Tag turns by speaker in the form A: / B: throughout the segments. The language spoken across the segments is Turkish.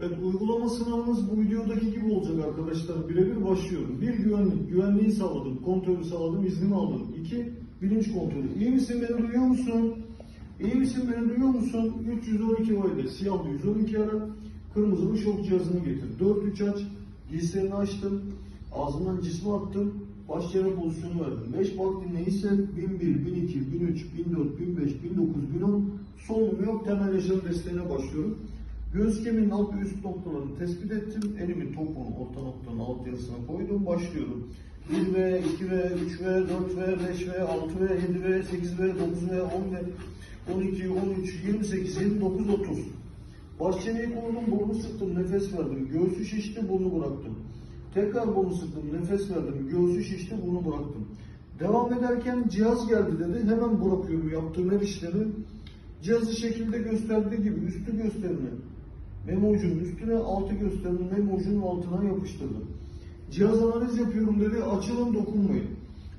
A: Evet, uygulama sınavımız bu videodaki gibi olacak arkadaşlar. Birebir başlıyorum. Bir güvenlik, güvenliği sağladım, kontrolü sağladım, iznimi aldım. İki, bilinç kontrolü. İyi misin beni duyuyor musun? İyi misin beni duyuyor musun? 312 vayda siyahlı 112 ara, kırmızılı şok cihazını getir. 4-3 aç, giysilerini açtım, ağzından cismi attım, baş yere pozisyonu verdim. 5 bak dinle hisset, 1001, 1002, 1003, 1004, 1005, 1009, 1010, solunum yok, temel yaşam desteğine başlıyorum. Göğüs kemiğinin alt ve üst noktalarını tespit ettim. Elimin topuğunu orta noktanın alt yarısına koydum. Başlıyorum. 1 ve 2 ve 3 ve 4 ve 5 ve 6 ve 7 ve 8 ve 9 ve 10 ve 12, 13, 28, 29, 30. Baş çeneyi koydum, burnu sıktım, nefes verdim. Göğsü şişti, burnu bıraktım. Tekrar burnu sıktım, nefes verdim. Göğsü şişti, burnu bıraktım. Devam ederken cihaz geldi dedi. Hemen bırakıyorum yaptığım her işlemi. Cihazı şekilde gösterdiği gibi üstü gösterini memo ucunun üstüne, altı gösterinin memo ucunun altına yapıştırdım. Cihaz analiz yapıyorum dedi, açılın dokunmayın.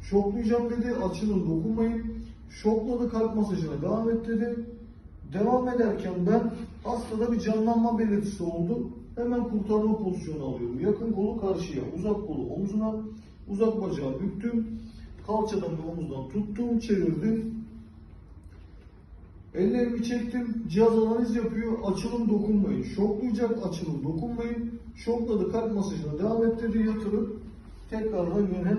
A: Şoklayacağım dedi, açılın dokunmayın. Şokladı kalp masajına devam et dedi. Devam ederken ben hastada bir canlanma belirtisi oldu. Hemen kurtarma pozisyonu alıyorum. Yakın kolu karşıya, uzak kolu omzuna, uzak bacağı büktüm. Kalçadan ve omuzdan tuttum, çevirdim. Ellerimi çektim, cihaz analiz yapıyor, açılım dokunmayın. Şoklayacak, açılım dokunmayın. Şokladı, kalp masajına devam et dedi, yatırıp tekrardan yöne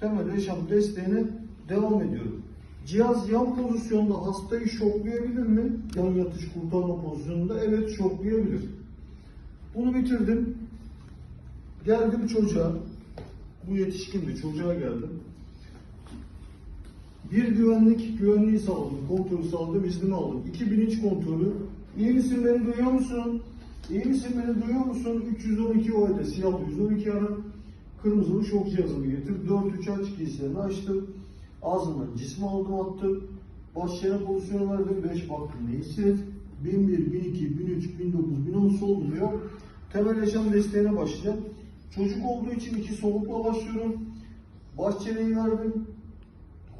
A: temel yaşam desteğine devam ediyorum. Cihaz yan pozisyonda hastayı şoklayabilir mi? Yan yatış kurtarma pozisyonunda evet şoklayabilir. Bunu bitirdim. Geldim çocuğa. Bu yetişkindi, çocuğa geldim. Bir güvenlik, güvenliği sağladım, kontrolü sağladım, iznimi aldım. İki bilinç kontrolü. İyi misin beni duyuyor musun? İyi misin beni duyuyor musun? 312 OED, siyahlı 112 ara. Kırmızılı şok cihazını getir. 4-3 aç giysilerini açtım. Ağzından cismi aldım attım. Baş yere pozisyonu verdim. 5 baktım ne hisset. 1001, 1002, 1003, 1009, 1010 solmuyor. Temel yaşam desteğine başlayacağım. Çocuk olduğu için iki solukla başlıyorum. Baş çeneyi verdim.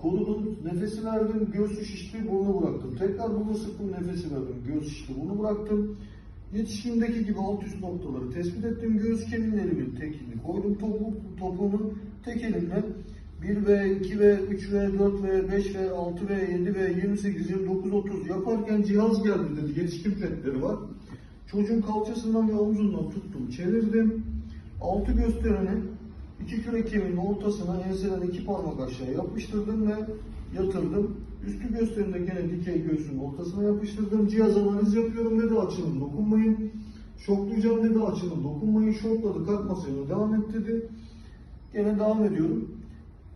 A: Kolunun nefesi verdim, göğsü şişti, burnu bıraktım. Tekrar burnu sıktım, nefesi verdim, göğüs şişti, burnu bıraktım. Yetişkindeki gibi alt üst noktaları tespit ettim. Göğüs kemiklerimi tekini koydum topu, topuğunu tek elimle 1 ve 2 ve 3 ve 4 ve 5 ve 6 ve 7 ve 28, 29, 30 yaparken cihaz geldi dedi. Yetişkin petleri var. Çocuğun kalçasından ve omzundan tuttum, çevirdim. Altı göstereni iki kürek kemiğinin ortasına enseden iki parmak aşağı yapıştırdım ve yatırdım. Üstü gösterinde gene dikey göğsün ortasına yapıştırdım. Cihaz analiz yapıyorum dedi açılın dokunmayın. Şoklayacağım dedi açılın dokunmayın. Şokladı kalp masajına devam et dedi. Gene devam ediyorum.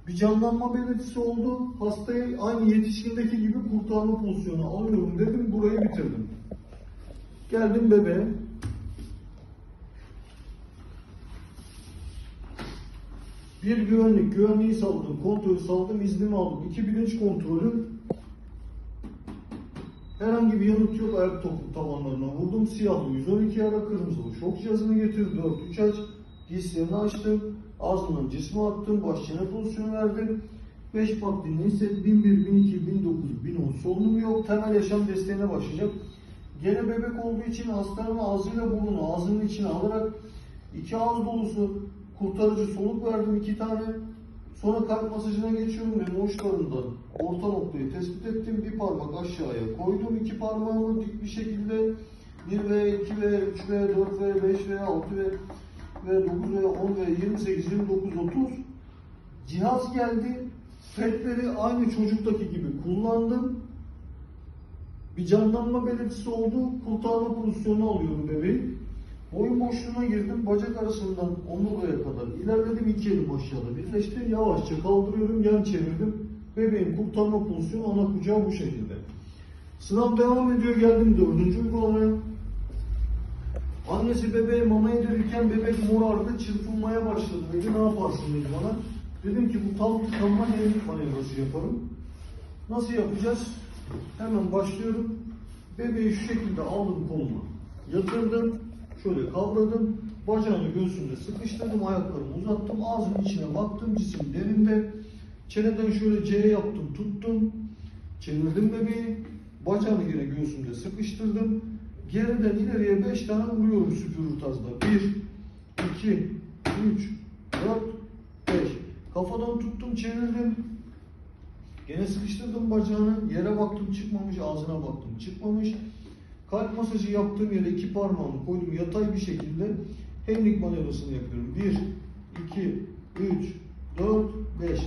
A: Bir canlanma belirtisi oldu. Hastayı aynı yetişkindeki gibi kurtarma pozisyonu alıyorum dedim. Burayı bitirdim. Geldim bebeğe. Bir güvenlik, güvenliği sağladım, kontrolü sağladım, iznimi aldım. İki bilinç kontrolü. Herhangi bir yanıt yok ayak topuk tavanlarına vurdum. Siyahlı 112 ara kırmızılı şok cihazını getirdim. 4-3 aç. Giysilerini açtım. Ağzından cismi attım. Baş çene pozisyonu verdim. 5 bak dinle hisset. 1001, 1002, 1009, 1010 solunum yok. Temel yaşam desteğine başlayacak. Gene bebek olduğu için hastanın ağzıyla burnunu ağzının içine alarak iki ağız dolusu kurtarıcı soluk verdim iki tane. Sonra kalp masajına geçiyorum ve uçlarından orta noktayı tespit ettim. Bir parmak aşağıya koydum. iki parmağımı dik bir şekilde 1 ve 2 ve 3 ve 4 ve 5 ve 6 ve ve 9 ve 10 ve 28, 29, 30 cihaz geldi. Petleri aynı çocuktaki gibi kullandım. Bir canlanma belirtisi oldu. Kurtarma pozisyonu alıyorum bebeği. Boyun boşluğuna girdim. Bacak arasından omurgaya kadar ilerledim. iki elim aşağıda birleşti. Yavaşça kaldırıyorum. Yan çevirdim. Bebeğin kurtarma pozisyonu ana kucağı bu şekilde. Sınav devam ediyor. Geldim dördüncü uygulamaya. Annesi bebeğe mama yedirirken bebek morardı, çırpınmaya başladı. Dedi ne yaparsın dedi bana. Dedim ki bu tam tıkanma derinlik manevrası yaparım. Nasıl yapacağız? Hemen başlıyorum. Bebeği şu şekilde aldım koluma. Yatırdım. Şöyle kavradım. Bacağını göğsümde sıkıştırdım. Ayaklarımı uzattım. Ağzının içine baktım. Cisim derinde. Çeneden şöyle C yaptım. Tuttum. Çevirdim bebeği. Bacağını yine göğsümde sıkıştırdım. geriden ileriye 5 tane vuruyorum süpürür tazla. 1, 2, 3, 4, 5. Kafadan tuttum çevirdim. Gene sıkıştırdım bacağını. Yere baktım çıkmamış. Ağzına baktım çıkmamış. Kalp masajı yaptığım yere iki parmağımı koydum yatay bir şekilde Henrik manevrasını yapıyorum. 1, 2, 3, 4, 5.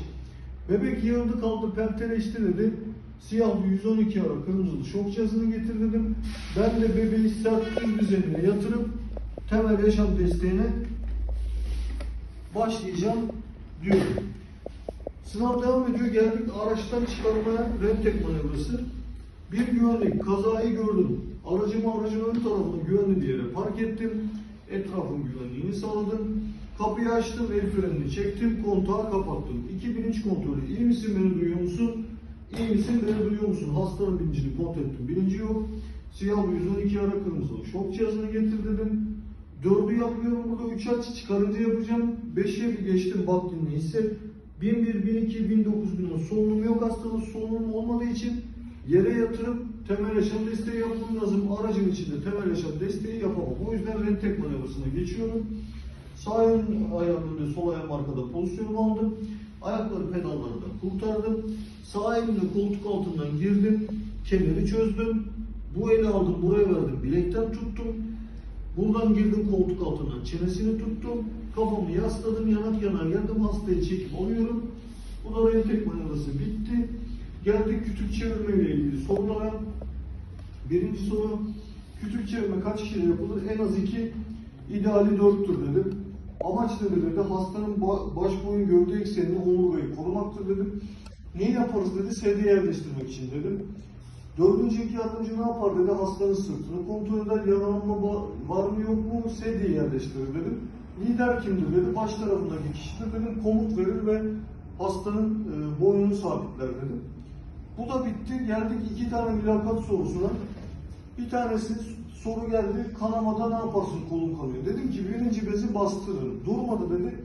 A: Bebek yığıldı kaldı perteleşti dedi. Siyahlı 112 ara kırmızılı şok cihazını getir dedim. Ben de bebeği sert düz bir zemine yatırıp temel yaşam desteğine başlayacağım diyorum. Sınav devam ediyor. Geldik araçtan çıkarmaya rentek manevrası. Bir güvenlik kazayı gördüm. Aracımı aracın ön tarafına güvenli bir yere park ettim. Etrafın güvenliğini sağladım. Kapıyı açtım, el frenini çektim, kontağı kapattım. İki bilinç kontrolü. İyi misin beni duyuyor musun? İyi misin beni duyuyor musun? Hastanın bilincini kontrol ettim. Bilinci yok. Siyah 112 ara kırmızılı. Şok cihazını getir dedim. Dördü yapıyorum burada. Üç aç çıkarınca yapacağım. Beşe bir geçtim bak dinle hisset. 1001, 1002, 1009, 1010 solunum yok hastanın solunum olmadığı için yere yatırıp temel yaşam desteği yapmam lazım. Aracın içinde temel yaşam desteği yapamam. O yüzden rentek manevrasına geçiyorum. Sağ ön ayağım önde, sol ayağım arkada pozisyonumu aldım. Ayakları pedallarından kurtardım. Sağ elimle koltuk altından girdim. Kemeri çözdüm. Bu eli aldım, buraya verdim. Bilekten tuttum. Buradan girdim koltuk altından çenesini tuttum. Kafamı yasladım, yanak yana geldim. Hastayı çekip alıyorum. Bu da rentek manevrası bitti. Geldik kütük çevirme ile ilgili sorulara. Birinci soru, kütük çevirme kaç kişiyle yapılır? En az iki, ideali dörttür dedim. Amaç nedir dedi, hastanın ba- baş boyun gövde eksenini omurgayı korumaktır dedim. Neyi yaparız dedi, sedye yerleştirmek için dedim. Dördüncü iki yardımcı ne yapar dedi, hastanın sırtını kontrol eder, yaralanma var mı yok mu, sedye yerleştirir dedim. Lider kimdir dedi, baş tarafındaki kişidir dedim, komut verir ve hastanın e, boynunu sabitler dedim. Bu da bitti. Geldik iki tane mülakat sorusuna. Bir tanesi soru geldi. Kanamada ne yaparsın kolun kanıyor. Dedim ki birinci bezi bastırırım. Durmadı dedi.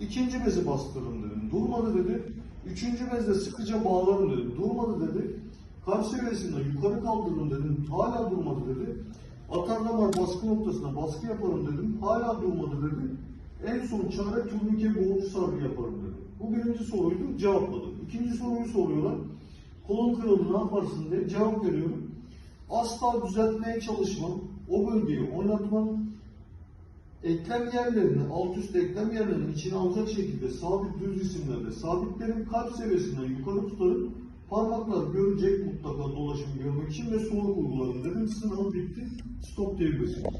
A: İkinci bezi bastırırım dedim. Durmadı dedi. Üçüncü bezle sıkıca bağlarım dedim. Durmadı dedi. Kalp seviyesinden yukarı kaldırırım dedim. Hala durmadı dedi. Atar damar baskı noktasına baskı yaparım dedim. Hala durmadı dedi. En son çare turnike boğucu sargı yaparım dedi. Bu birinci soruydu. Cevapladım. İkinci soruyu soruyorlar. Kolun kırıldı ne yaparsın diye cevap veriyorum. Asla düzeltmeye çalışmam. O bölgeyi oynatmam. Eklem yerlerini, alt üst eklem yerlerini içine alacak şekilde sabit düz cisimlerle sabitlerim. Kalp seviyesinden yukarı tutarım. Parmaklar görecek mutlaka dolaşım görmek için ve soğuk uygularım dedim. Sınav bitti. Stop diyebilirsiniz.